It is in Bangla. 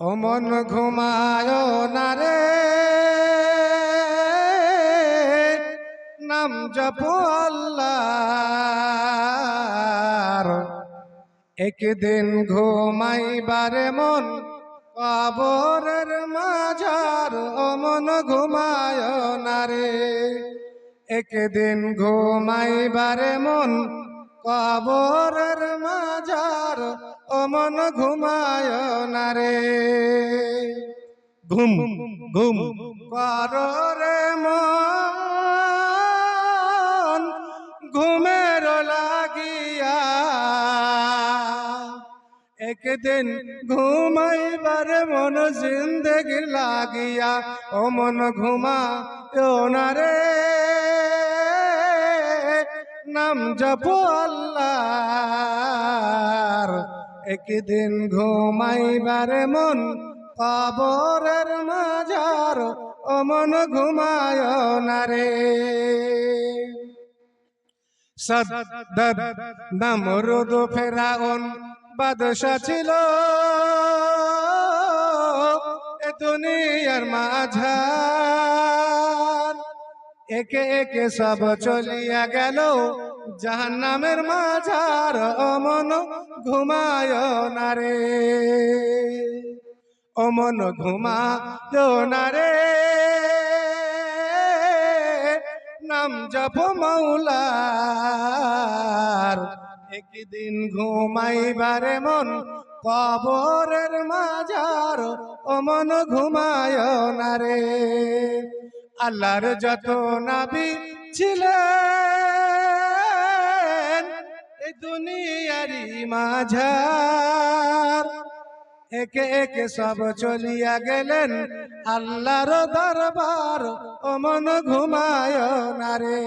ও মন ঘুমায় না রে। নাম জপ আল্লাহর। একদিন ঘুমাইবারে মন কবরের মাঝার, অমন ঘুমায় না রে। একদিন ঘুমাইবারে মন কবরের মাঝার ও মন ঘুমায় না রে। ঘুম ঘুম কর রে মন ঘুমের লাগিয়া। একদিন ঘুমাইবার মন জিন্দগি লাগিয়া ও মন ঘুমা না রে। নাম জপ আল্লাহর একদিন ঘুমাইবার মন কবরের মাঝার অমন মন ঘুমায় না রে। সদ্দদ নমরুদ ফেরাউন বাদশা ছিল। এ দুনিয়ার মাঝার একে একে সব চলিয়া গেল। জাহান্নামের মাঝার অমন ঘুমায় না রে। অমন ঘুমায় না রে। নাম জপ মৌলার। একদিন ঘুমাইবারে মন কবরের মাঝার অমন ঘুমায় না রে। আল্লাহর যত নাবি ছিলেন এই দুনিয়ারি মাঝার একে একে সব চলিয়া গেলেন আল্লাহর দরবার ও মন ঘুমায় না রে।